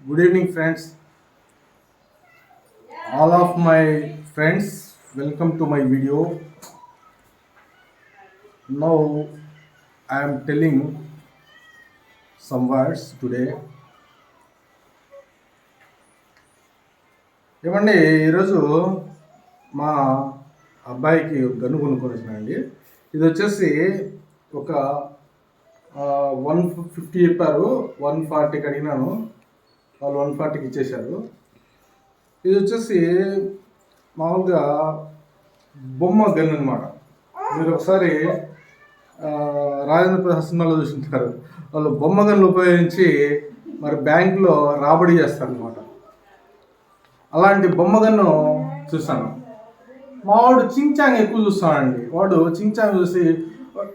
Good evening friends all of my friends welcome to my video now I'm telling some words today ఏమండి ఈరోజు మా అబ్బాయికి gun కొనుక్కొని అండి. ఇది వచ్చేసి ఒక వన్ ఫిఫ్టీ చెప్పారు వన్ ఫార్టీకి అడిగినాను. వాళ్ళు వన్ ఫార్టీకి ఇచ్చేశారు. ఇది వచ్చేసి మామూలుగా బొమ్మ గన్ అనమాట మీరు ఒకసారి రాజేంద్ర ప్రసాద్ సినిమాలో చూసింటారు. వాళ్ళు బొమ్మ గన్ను ఉపయోగించి మరి బ్యాంకులో రాబడి చేస్తారనమాట అలాంటి బొమ్మ గన్ను చూసాను మా వాడు చించాంగ్ ఎక్కువ చూస్తానండి వాడు చించాంగ్ చూసి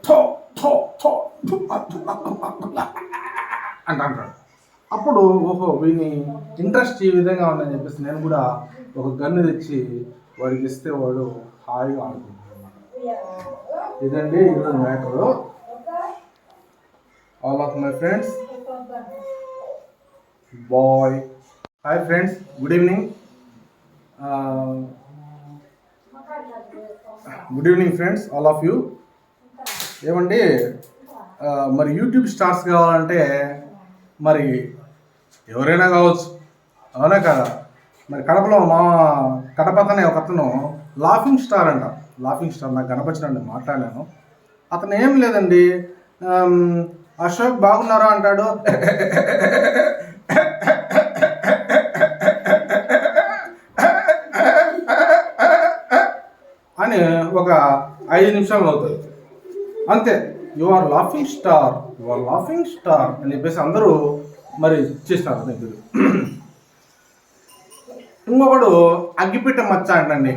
ఠో ఠో ఠో అంట అంటాడు అప్పుడు ఓహో వీని ఇంట్రెస్ట్ ఈ విధంగా ఉందని చెప్పేసి నేను కూడా ఒక గన్ను తెచ్చి వాడికి ఇస్తే వాడు హాయిగా ఆడుకుంటాడు అనమాట ఇదండి ఈరోజు matter all of my friends bye hi friends good evening good evening friends all of you ఏమండి? Uh, మరి యూట్యూబ్ స్టార్స్ కావాలంటే మరి ఎవరైనా కావచ్చు. అవునా కదా? మరి కడపలో మా కడపతనే ఒకతను ఒక అతను లాఫింగ్ స్టార్ అంట. లాఫింగ్ స్టార్ నాకు కనపచ్చినండి మాట్లాడాను. అతను ఏం లేదండి. అశోక్ బాగున్నారా అంటాడు. అని ఒక ఐదు నిమిషాలు అవుతుంది అంతే. You are laughing star you are laughing star అని చెప్పేసి అందరూ మరి చేస్తారు దగ్గర ఇంకొకడు అగ్గిపెట్టె మచ్చ అంటండి.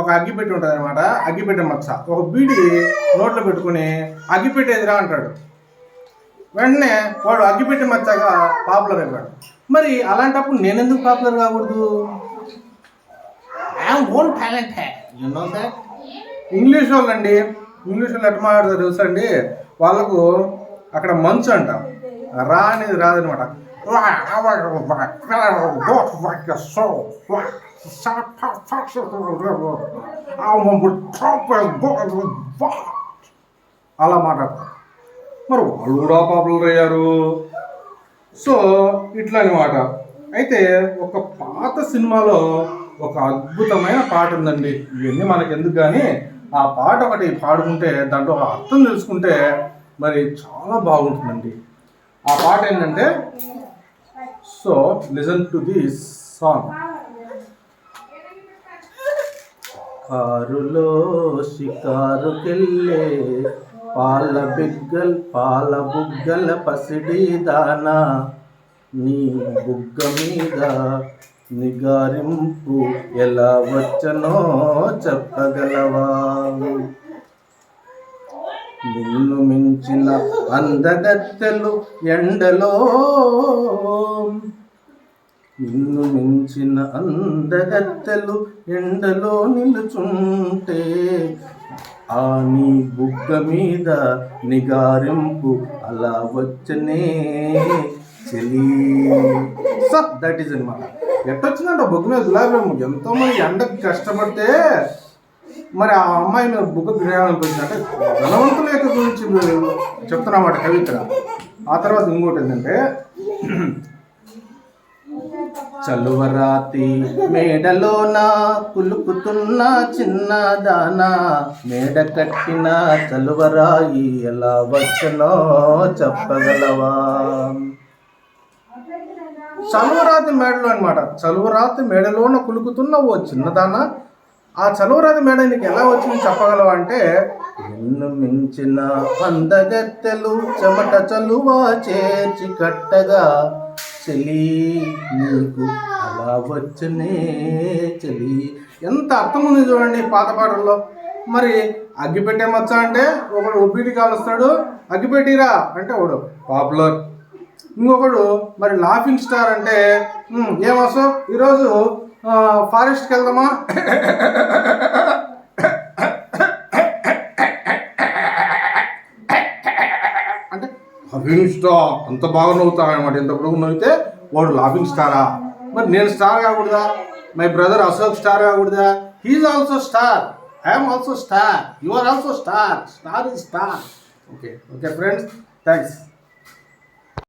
ఒక అగ్గిపెట్టె ఉంటుంది అనమాట అగ్గిపెట్టె మచ్చ. ఒక బీడి నోట్లో పెట్టుకుని అగ్గిపెట్టె ఎదురా అంటాడు. వెంటనే వాడు అగ్గిపెట్టె మచ్చగా పాపులర్ అయిపోయాడు. మరి అలాంటప్పుడు నేనెందుకు పాపులర్ కాకూడదు? I'm own talent you know that English వాళ్ళండి. ఇంగ్లీష్ వాళ్ళు ఎట్లా మాట్లాడతారు తెలుసా అండి? వాళ్ళకు అక్కడ మంచు అంట రా అనేది రాదనమాట అలా మాట్లాడతారు మరి వాళ్ళు కూడా పాపులర్ అయ్యారు సో ఇట్లా అనమాట అయితే ఒక పాత సినిమాలో ఒక అద్భుతమైన పాట ఉందండి ఇవన్నీ మనకి ఎందుకు కానీ ఆ పాట ఒకటి పాడుకుంటే దాంట్లో ఒక అర్థం తెలుసుకుంటే మరి చాలా బాగుంటుందండి. ఆ పాట ఏంటంటే so listen to this song కారులో షికారుకెళ్ళే పాల బిగ్గల్ పాల బుగ్గల పసిడి దానా. నీ బుగ్గ మీద నిగారింపు ఎలా వచ్చనో చెప్పగలవా? నిన్ను మించిన అందగత్తెలు ఎండలో. నిన్ను మించిన అందగత్తెలు ఎండలో నిలుచుంటే ఆ నీ బుగ్గ మీద నిగారింపు అలా వచ్చనే చెలి. దట్ ఈస్ అనమాట ఎట్టొచ్చిందంట బుగ్గ మీద గులాబీ రంగు? ఎంతో మంది ఎండకు కష్టపడితే మరి ఆ అమ్మాయి బుక్ బుగ్గ గురించి అంటే ధనవంతుల యొక్క గురించి చెప్తున్నమాట కవిత ఆ తర్వాత ఇంకోటి ఏంటంటే చలువరాతి మేడలోన కులుకుతున్న చిన్నదానా మేడ కట్టిన చలువరాయి ఎలా వచ్చనో చెప్పగలవా? చలువరాతి మేడలో అనమాట చలువరాతి మేడలోన కులుకుతున్న ఓ చిన్నదానా ఆ చలువరాతి మేడ నీకు ఎలా వచ్చింది చెప్పగలవా అంటే ఎన్ను మించిన అందగత్తెలు చెమట చలువ చేర్చి కట్టగా చెలి నీకు అలా వచ్చనే చెలి. ఎంత అర్థం ఉంది చూడండి పాత పాటల్లో. మరి అగ్గిపెట్టే మచ్చ అంటే ఒకడు ఒబ్బిటి కాలుస్తాడు అగ్గిపెట్టిరా అంటే ఒకడు పాపులర్. ఇంకొకడు మరి లాఫింగ్ స్టార్ అంటే "ఉమ్, ఏం అశోక్ ఈరోజు ఫారెస్ట్కి వెళ్దామా? అంటే స్టార్ అంత బాగా నవ్వుతాడు అనమాట ఎంత నవ్వితే వాడు లాఫింగ్ స్టారా మరి నేను స్టార్ కాకూడదా? My brother Ashok star కాకూడదా? He is also star I'm also star you are also star star is star okay okay friends thanks